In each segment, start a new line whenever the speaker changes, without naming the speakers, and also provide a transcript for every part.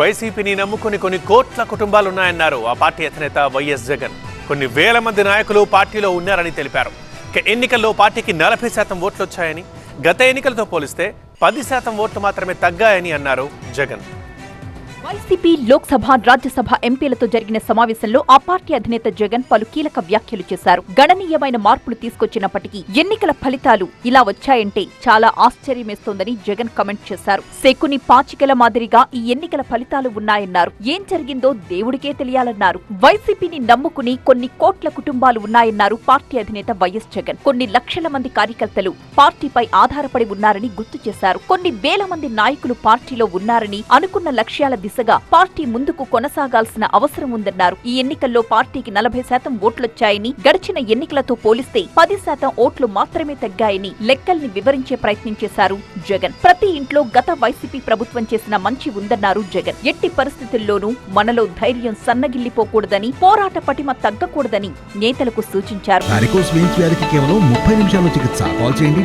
వైసీపీని నమ్ముకుని కొన్ని కోట్ల కుటుంబాలున్నాయన్నారు ఆ పార్టీ అధినేత వైఎస్ జగన్. కొన్ని వేల మంది నాయకులు పార్టీలో ఉన్నారని తెలిపారు. ఎన్నికల్లో పార్టీకి నలభై శాతం ఓట్లు వచ్చాయని గత ఎన్నికలతో పోలిస్తే పది శాతం ఓట్లు మాత్రమే తగ్గాయని అన్నారు జగన్.
వైసీపీ లోక్సభ రాజ్యసభ ఎంపీలతో జరిగిన సమావేశంలో ఆ పార్టీ అధినేత జగన్ పలు కీలక వ్యాఖ్యలు చేశారు. గణనీయమైన మార్పులు తీసుకొచ్చినప్పటికీ ఎన్నికల ఫలితాలు ఇలా వచ్చాయంటే చాలా ఆశ్చర్యమేస్తోందని జగన్ కమెంట్ చేశారు. శకుని పాచికల మాదిరిగా ఈ ఎన్నికల ఫలితాలు ఉన్నాయన్నారు. ఏం జరిగిందో దేవుడికే తెలియాలన్నారు. వైసీపీని నమ్ముకుని కొన్ని కోట్ల కుటుంబాలు ఉన్నాయన్నారు పార్టీ అధినేత వైఎస్ జగన్. కొన్ని లక్షల మంది కార్యకర్తలు పార్టీపై ఆధారపడి ఉన్నారని గుర్తు చేశారు. కొన్ని వేల మంది నాయకులు పార్టీలో ఉన్నారని అనుకున్న లక్ష్యాల దిశగా పార్టీ ముందుకు కొనసాగాల్సిన అవసరం ఉందన్నారు. ఈ ఎన్నికల్లో పార్టీకి నలభై శాతం ఓట్లొచ్చాయని గడిచిన ఎన్నికలతో పోలిస్తే పది శాతం ఓట్లు మాత్రమే తగ్గాయని లెక్కల్ని వివరించే ప్రయత్నం చేశారు జగన్. ప్రతి ఇంట్లో గత వైసీపీ ప్రభుత్వం చేసిన మంచి ఉందన్నారు జగన్. ఎట్టి పరిస్థితుల్లోనూ మనలో ధైర్యం సన్నగిల్లిపోకూడదని పోరాట పటిమ తగ్గకూడదని నేతలకు సూచించారు.
కేవలం ముప్పై చికిత్స. కాల్ చేయండి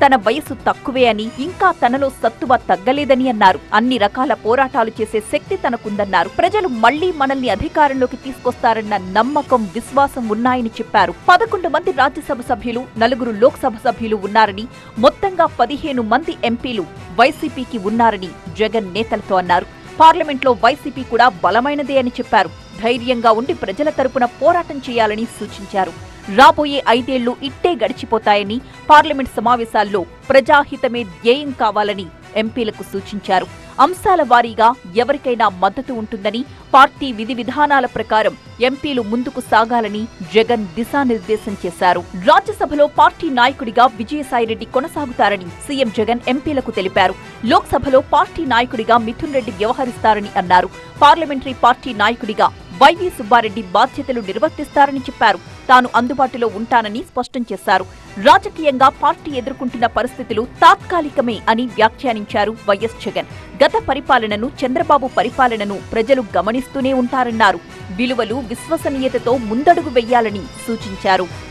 తన వయసు తక్కువే అని ఇంకా తనలో సత్తువ తగ్గలేదని అన్నారు. అన్ని రకాల పోరాటాలు చేసే శక్తి తనకుందన్నారు. ప్రజలు మళ్ళీ మనల్ని అధికారంలోకి తీసుకొస్తారన్న నమ్మకం విశ్వాసం ఉన్నాయని చెప్పారు. పదకొండు మంది రాజ్యసభ సభ్యులు నలుగురు లోక్సభ సభ్యులు ఉన్నారని మొత్తంగా పదిహేను మంది ఎంపీలు వైసీపీకి ఉన్నారని జగన్ నేతలతో అన్నారు. పార్లమెంట్లో వైసీపీ కూడా బలమైనదే అని చెప్పారు. ధైర్యంగా ఉండి ప్రజల తరపున పోరాటం చేయాలని సూచించారు. రాబోయే ఐదేళ్ళు ఇట్టే గడిచిపోతాయని పార్లమెంట్ సమావేశాల్లో ప్రజాహితమే ధ్యేయం కావాలని ఎంపీలకు సూచించారు. అంశాల వారీగా ఎవరికైనా మద్దతు ఉంటుందని పార్టీ విధి విధానాల ప్రకారం ఎంపీలు ముందుకు సాగాలని జగన్ దిశానిర్దేశం చేశారు. రాజ్యసభలో పార్టీ నాయకుడిగా విజయసాయిరెడ్డి కొనసాగుతారని సీఎం జగన్ ఎంపీలకు తెలిపారు. లోక్సభలో పార్టీ నాయకుడిగా మిథున్ రెడ్డి వ్యవహరిస్తారని అన్నారు. పార్లమెంటరీ పార్టీ నాయకుడిగా వైవి సుబ్బారెడ్డి బాధ్యతలు నిర్వర్తిస్తారని చెప్పారు. తాను అందుబాటులో ఉంటానని స్పష్టం చేశారు. రాజకీయంగా పార్టీ ఎదుర్కొంటున్న పరిస్థితులు తాత్కాలికమే అని వ్యాఖ్యానించారు వైఎస్ జగన్. గత పరిపాలనను చంద్రబాబు పరిపాలనను ప్రజలు గమనిస్తూనే ఉంటారన్నారు. విలువలు విశ్వసనీయతతో ముందడుగు వెయ్యాలని సూచించారు.